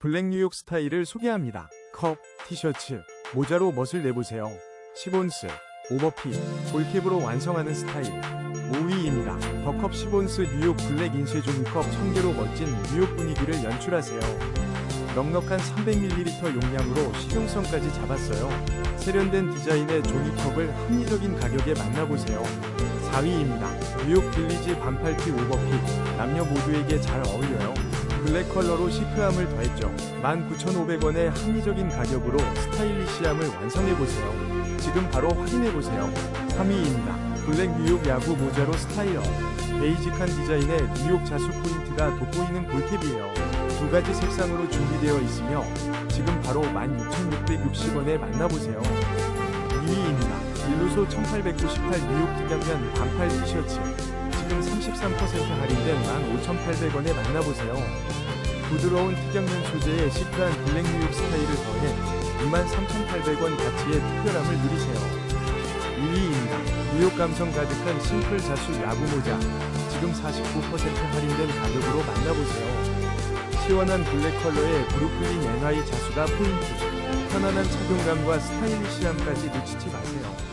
블랙 뉴욕 스타일을 소개합니다. 컵, 티셔츠, 모자로 멋을 내보세요. 시본스, 오버핏, 볼캡으로 완성하는 스타일. 5위입니다. 더컵 시본스 뉴욕 블랙 인쇄 종이컵 1000개로 멋진 뉴욕 분위기를 연출하세요. 넉넉한 300ml 용량으로 실용성까지 잡았어요. 세련된 디자인의 종이컵을 합리적인 가격에 만나보세요. 4위입니다. 뉴욕 빌리지 반팔티 오버핏. 남녀 모두에게 잘 어울려요. 블랙 컬러로 시크함을 더했죠. 19,500원의 합리적인 가격으로 스타일리시함을 완성해보세요. 지금 바로 확인해보세요. 3위입니다. 블랙 뉴욕 야구 모자로 스타일업. 베이직한 디자인의 뉴욕 자수 포인트가 돋보이는 볼캡이에요. 두 가지 색상으로 준비되어 있으며 지금 바로 16,660원에 만나보세요. 2위입니다. 일루소 1898 뉴욕 특양면 반팔 티셔츠. 지금 33% 할인된 15,800원에 만나보세요. 부드러운 특양면 소재의 시크한 블랙 뉴욕 스타일을 더해 23,800원 가치의 특별함을 누리세요. 2위입니다. 뉴욕 감성 가득한 싱클 자수 야구 모자. 지금 49% 할인된 가격으로 만나보세요. 시원한 블랙 컬러의 브루클린 NY 자수가 포인트. 편안한 착용감과 스타일리시함까지 놓치지 마세요.